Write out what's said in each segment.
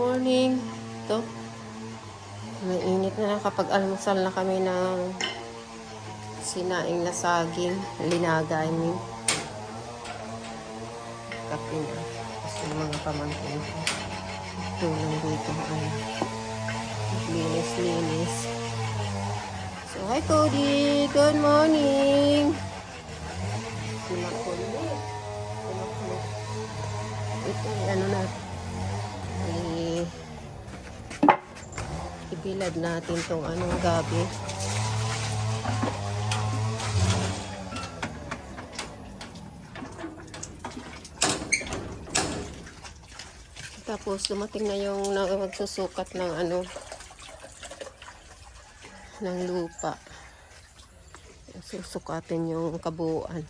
morning. Ito. Mainit na kapag almusal na kami ng sinaing na saging. Linaga, I mean. Kape na. Tapos yung mga pamangkin ko. Tulong dito. Ano. Linis-linis. So, hi Cody! Good morning! Si Makulit. Si Makulit. Ito, ano na. I, ibilad natin tong anong gabi. Tapos dumating na yung magsusukat ng ano ng lupa. Susukatin yung kabuuan.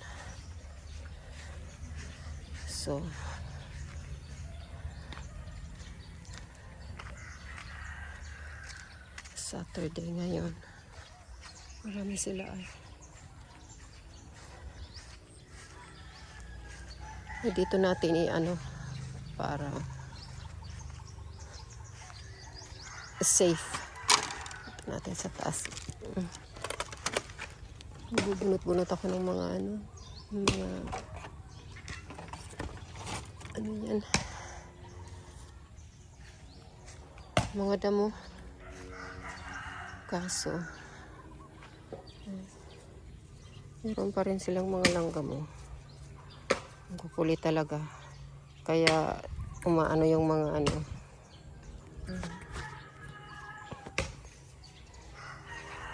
So, Saturday ngayon. Marami sila ay. Eh, Dito natin i-ano para safe. Dito natin sa taas. Mm. Bubunot-bunot ako ng mga ano, mga ano yan, mga damo. Kaso, meron pa rin silang mga langgam oh. Ang talaga. Kaya umaano yung mga ano.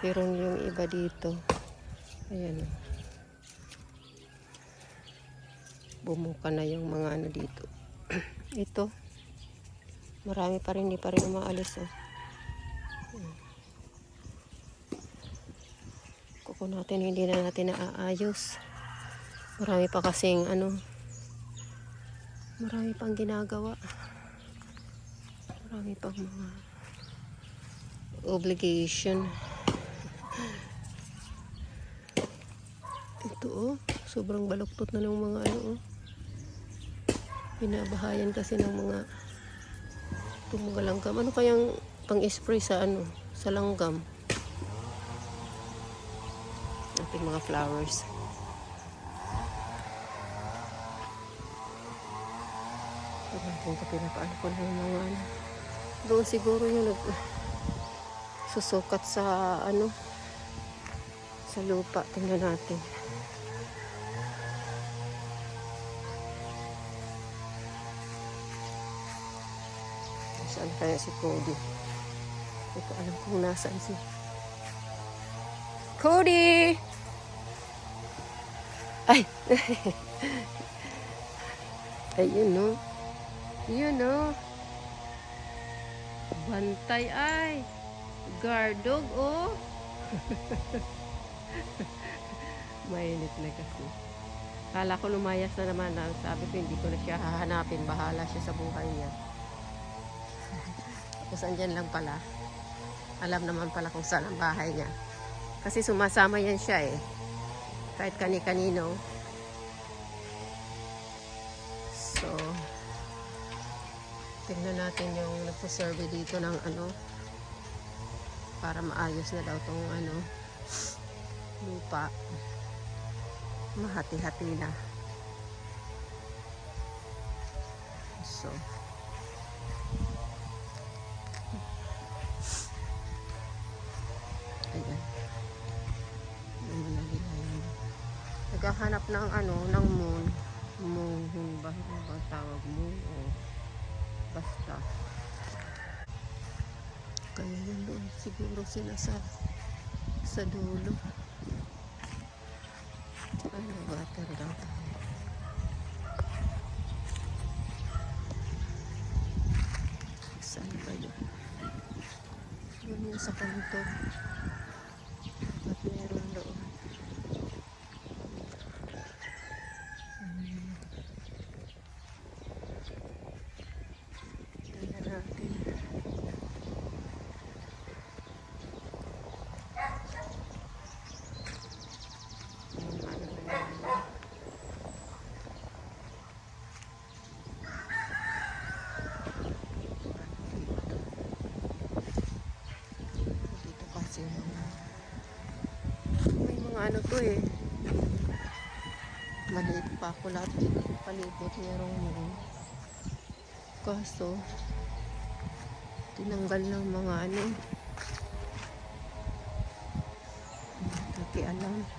Pero yung iba dito, ayan oh. Bumuka na yung mga ano dito. Ito, marami pa rin, hindi pa rin umaalis oh. Kuko natin hindi na natin naaayos. Marami pa kasing ano marami pang ginagawa. Marami pang mga obligation. Ito oh sobrang baluktot na ng mga ano oh. Binabahayan kasi ng mga tumugalanggam ano kayang pang spray sa ano sa langgam ating mga flowers. Ito natin ito pinapaano ko yung mga ano. Doon siguro yung nag susukat sa ano sa lupa. Tingnan natin. Saan kaya si Cody? Hindi ko alam kung nasaan si Cody! Ay! Ayun, no? Yun, no? Bantay, ay! Gardog, oh! Mainit na kasi. Kala ko lumayas na naman. Ang sabi ko, hindi ko na siya hahanapin. Bahala siya sa buhay niya. Tapos andyan lang pala. Alam naman pala kung saan ang bahay niya. Kasi sumasama yan siya eh. Kahit kani-kanino. So, tingnan natin yung nagsasurvey dito ng ano para maayos na daw tong ano lupa. Mahati-hati na. So, Naghahanap ng ano, ng moon. Moon, ba? Ano ba tawag moon? O basta. Kaya yun doon siguro sila sa sa dulo. Ano, water daw tayo. Saan ba yun? Yun yung sa kanto. At meron doon. Tingnan natin. Yung ano na yan. Ano to eh. Maliit pa ako lahat palibot merong mo. Kaso, tinanggal ng mga ano. Hindi alam.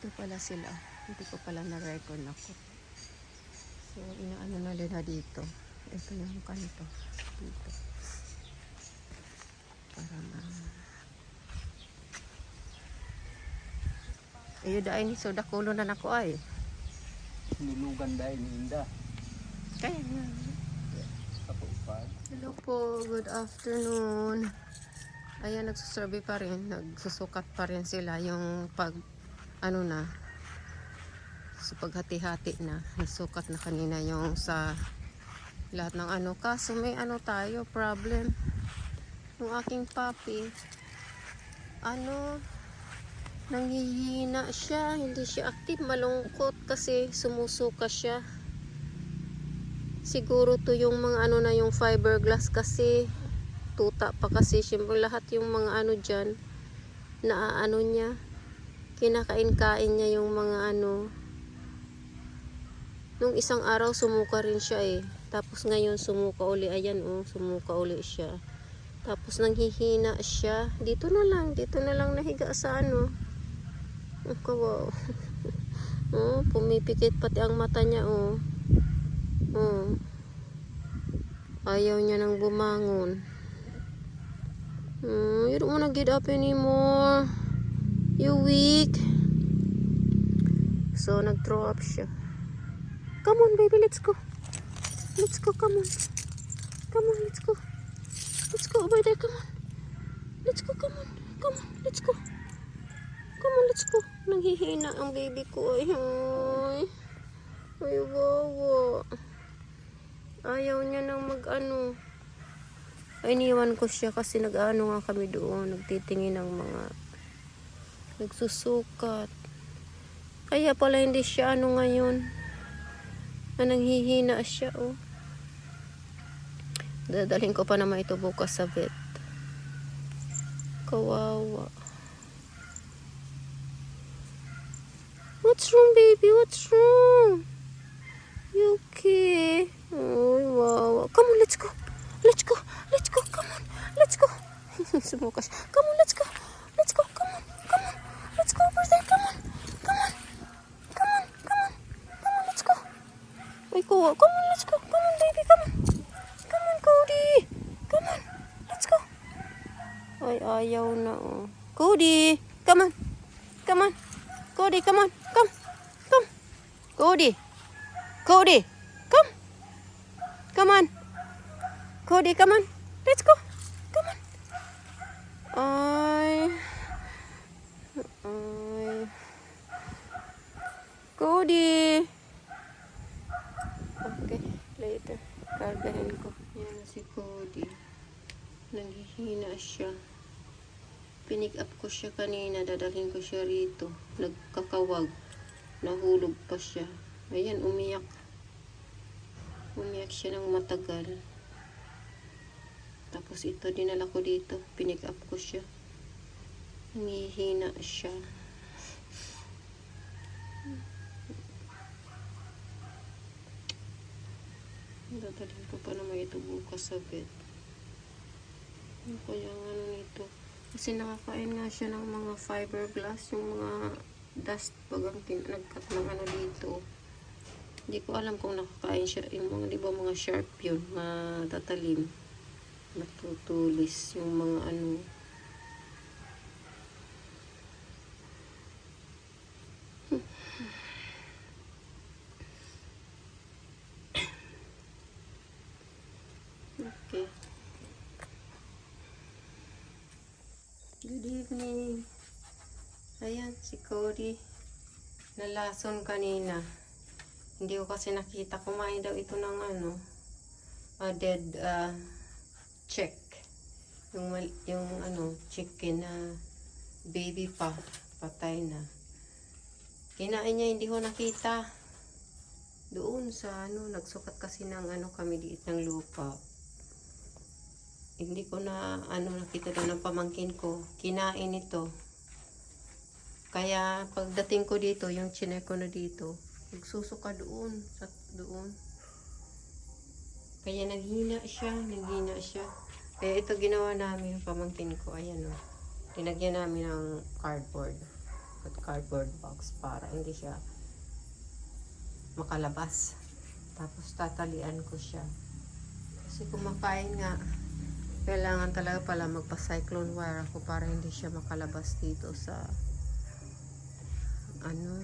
Ito pala sila. Hindi ko pala na-record ako. So, inaano na nila dito. Ito yung kanto. Dito. Para ma... Ayun dahil ni Soda Kulo na nako ay. Nulugan dahil ni Inda. Kaya nga. Hello po, good afternoon. Ayan, nagsusurvey pa rin, nagsusukat pa rin sila yung pag, ano na, sa paghati-hati na, nasukat na kanina yung sa lahat ng ano. Kaso may ano tayo, problem. Yung aking papi, ano, nanghihina siya, hindi siya active, malungkot kasi sumusuka siya. Siguro to yung mga ano na yung fiberglass kasi tuta pa kasi syempre lahat yung mga ano dyan na ano niya kinakain-kain niya yung mga ano. Nung isang araw sumuka rin siya eh. Tapos ngayon sumuka uli. Ayan oh sumuka uli siya. Tapos nanghihina siya. Dito na lang dito na lang nahiga sa ano. Oh, kawaw. Oh pumipikit pati ang mata niya oh. Oh. Ayaw niya nang bumangon. Hmm, you don't wanna get up anymore. You weak. So, nag-throw up siya. Come on, baby, let's go. Let's go, come on. Come on, let's go. Let's go over there, come on. Let's go, come on. Come on, let's go. Come on, let's go. Nanghihina ang baby ko. Ay, ay. Ay, wawa. Ayaw niya nang mag-ano. Ay, iniwan ko siya kasi nag-ano nga kami doon. Nagtitingin ng mga nagsusukat. Kaya pala hindi siya ano ngayon. Na nanghihina siya, oh. Dadalhin ko pa naman ito bukas sa vet. Kawawa. What's wrong, baby? What's wrong? You okay? Oh, wow. Come on, let's go. Let's go. Let's go. Come on. Let's go. Sumuka siya. Come Cody. Come on. Come on. Cody, come on. Come. Come. Cody. Cody, come. Come on. Cody, come on. Let's go. Come on. Ay. Ay. Cody. Okay, later. Kargahin ko. Yan si Cody. Naghihina siya. Pinick up ko siya kanina. Dadalhin ko siya rito. Nagkakawag. Nahulog pa siya. Ayan, umiyak. Umiyak siya ng matagal. Tapos ito, dinala ko dito. Pinick up ko siya. Nangihina siya. Dadalhin ko pa naman ito bukas sa bed. Ano kaya ano nito? Kasi nakakain nga siya ng mga fiberglass, yung mga dust pag ang kin- nagkat ng ano dito. Hindi ko alam kung nakakain siya. Yung mga, di ba mga sharp yun, matatalim. Natutulis yung mga ano. Okay. Good evening. Ayan, si Cody. Nalason kanina. Hindi ko kasi nakita. Kumain daw ito ng ano, a dead uh, chick. Yung, yung ano, chicken na Baby pa. Patay na. Kinain niya, hindi ko nakita. Doon sa ano, nagsukat kasi ng ano kami diit ng lupa. Hindi ko na ano nakita doon ng pamangkin ko. Kinain ito. Kaya pagdating ko dito, yung chinek ko na dito, nagsusuka doon, sa doon. Kaya naghina siya, naghina siya. Kaya ito ginawa namin yung pamangkin ko, ayan o. Tinagyan namin ng cardboard. At cardboard box para hindi siya makalabas. Tapos tatalian ko siya. Kasi kumakain nga, kailangan talaga pala magpa-cyclone wire ako para hindi siya makalabas dito sa ano.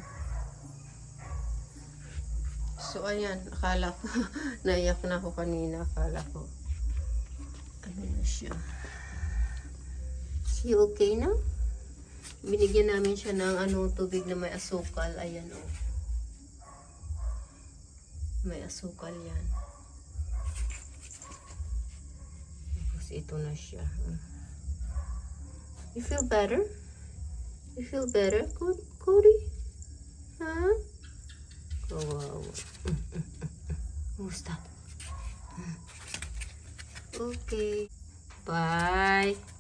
So, ayan, akala ko, naiyak na ako kanina, akala ko, ano na siya. Is he okay na? Binigyan namin siya ng ano, tubig na may asukal, ayan o. May asukal yan. Tapos ito na siya. You feel better? You feel better, Co- Cody? Huh? Kawawa. Kumusta? Okay. Bye.